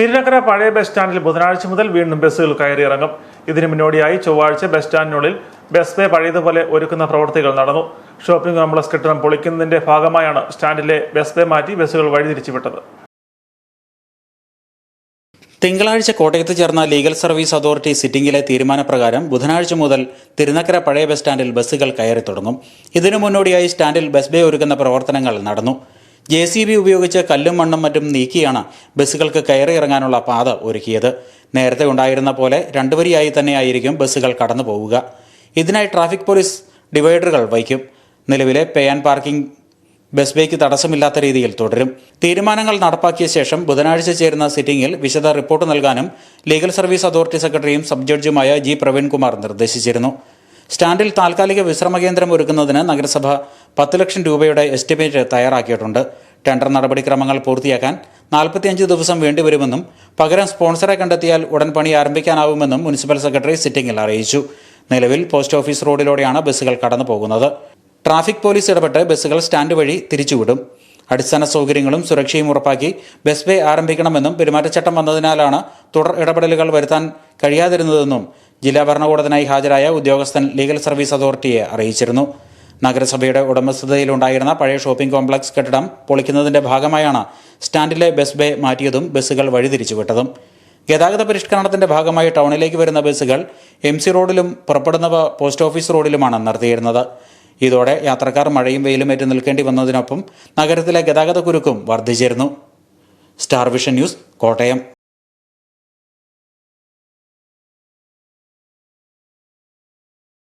തിരുനക്കര പഴയ ബസ് സ്റ്റാൻഡിൽ ബുധനാഴ്ച മുതൽ വീണ്ടും ബസ്സുകൾ കയറി ഇറങ്ങും ഇതിനു മുന്നോടിയായി ചൊവ്വാഴ്ച ബസ് സ്റ്റാൻഡിനുള്ളിൽ ബസ് വേ പഴയതുപോലെ ഒരുക്കുന്ന പ്രവൃത്തികൾ നടന്നു. ഷോപ്പിംഗ് കോംപ്ലക്സ് കെട്ടിടം പൊളിക്കുന്നതിന്റെ ഭാഗമായാണ് സ്റ്റാൻഡിലെ ബസ് വേ മാറ്റി ബസ്സുകൾ വഴിതിരിച്ചുവിട്ടത്. തിങ്കളാഴ്ച കോട്ടയത്ത് ചേർന്ന ലീഗൽ സർവീസ് അതോറിറ്റി സിറ്റിംഗിലെ തീരുമാനപ്രകാരം ബുധനാഴ്ച മുതൽ തിരുനക്കര പഴയ ബസ് സ്റ്റാൻഡിൽ ബസ്സുകൾ കയറി തുടങ്ങും ഇതിനു മുന്നോടിയായി സ്റ്റാൻഡിൽ ബസ് ബേ ഒരുക്കുന്ന പ്രവർത്തനങ്ങൾ നടന്നു. ജെ സി ബി ഉപയോഗിച്ച് കല്ലും മണ്ണും മറ്റും നീക്കിയാണ് ബസ്സുകൾക്ക് കയറി ഇറങ്ങാനുള്ള പാത ഒരുക്കിയത്. നേരത്തെ ഉണ്ടായിരുന്ന പോലെ രണ്ടുവരിയായി തന്നെയായിരിക്കും ബസ്സുകൾ കടന്നു പോവുക. ഇതിനായി ട്രാഫിക് പോലീസ് ഡിവൈഡറുകൾ വയ്ക്കും നിലവിലെ പേ ആൻഡ് പാർക്കിംഗ് ബസ് ബേക്ക് തടസ്സമില്ലാത്ത രീതിയിൽ തുടരും. തീരുമാനങ്ങൾ നടപ്പാക്കിയ ശേഷം ബുധനാഴ്ച ചേരുന്ന സിറ്റിംഗിൽ വിശദ റിപ്പോർട്ട് നൽകാനും ലീഗൽ സർവീസ് അതോറിറ്റി സെക്രട്ടറിയും സബ് ജഡ്ജുമായ ജി. പ്രവീൺകുമാർ നിർദ്ദേശിച്ചിരുന്നു. സ്റ്റാൻഡിൽ താൽക്കാലിക വിശ്രമ കേന്ദ്രം ഒരുക്കുന്നതിന് നഗരസഭ പത്ത് ലക്ഷം രൂപയുടെ എസ്റ്റിമേറ്റ് തയ്യാറാക്കിയിട്ടുണ്ട്. ടെൻഡർ നടപടിക്രമങ്ങൾ പൂർത്തിയാക്കാൻ നാൽപ്പത്തിയഞ്ച് ദിവസം വേണ്ടിവരുമെന്നും പകരം സ്പോൺസറെ കണ്ടെത്തിയാൽ ഉടൻ പണി ആരംഭിക്കാനാവുമെന്നും മുനിസിപ്പൽ സെക്രട്ടറി സിറ്റിംഗിൽ അറിയിച്ചു. നിലവിൽ പോസ്റ്റ് ഓഫീസ് റോഡിലൂടെയാണ് ബസ്സുകൾ കടന്നു പോകുന്നത് ട്രാഫിക് പോലീസ് ഇടപെട്ട് ബസ്സുകൾ സ്റ്റാൻഡ് വഴി തിരിച്ചുവിടും. അടിസ്ഥാന സൗകര്യങ്ങളും സുരക്ഷയും ഉറപ്പാക്കി ബസ് വേ ആരംഭിക്കണമെന്നും പെരുമാറ്റച്ചട്ടം വന്നതിനാലാണ് തുടർ ഇടപെടലുകൾ വരുത്താൻ കഴിയാതിരുന്നതെന്നും ജില്ലാ ഭരണകൂടത്തിനായി ഹാജരായ ഉദ്യോഗസ്ഥൻ ലീഗൽ സർവീസ് അതോറിറ്റിയെ അറിയിച്ചിരുന്നു. നഗരസഭയുടെ ഉടമസ്ഥതയിലുണ്ടായിരുന്ന പഴയ ഷോപ്പിംഗ് കോംപ്ലക്സ് കെട്ടിടം പൊളിക്കുന്നതിന്റെ ഭാഗമായാണ് സ്റ്റാൻഡിലെ ബസ് ബേ മാറ്റിയതും ബസ്സുകൾ വഴിതിരിച്ചുവിട്ടതും. ഗതാഗത പരിഷ്കരണത്തിന്റെ ഭാഗമായി ടൗണിലേക്ക് വരുന്ന ബസ്സുകൾ എം സി റോഡിലും പുറപ്പെടുന്നവ പോസ്റ്റ് ഓഫീസ് റോഡിലുമാണ് നിർത്തിയിരുന്നത്. ഇതോടെ യാത്രക്കാർ മഴയും വെയിലും ഏറ്റു നിൽക്കേണ്ടി വന്നതിനൊപ്പം നഗരത്തിലെ ഗതാഗത കുരുക്കും വർദ്ധിച്ചിരുന്നു. Star vision news Kottayam.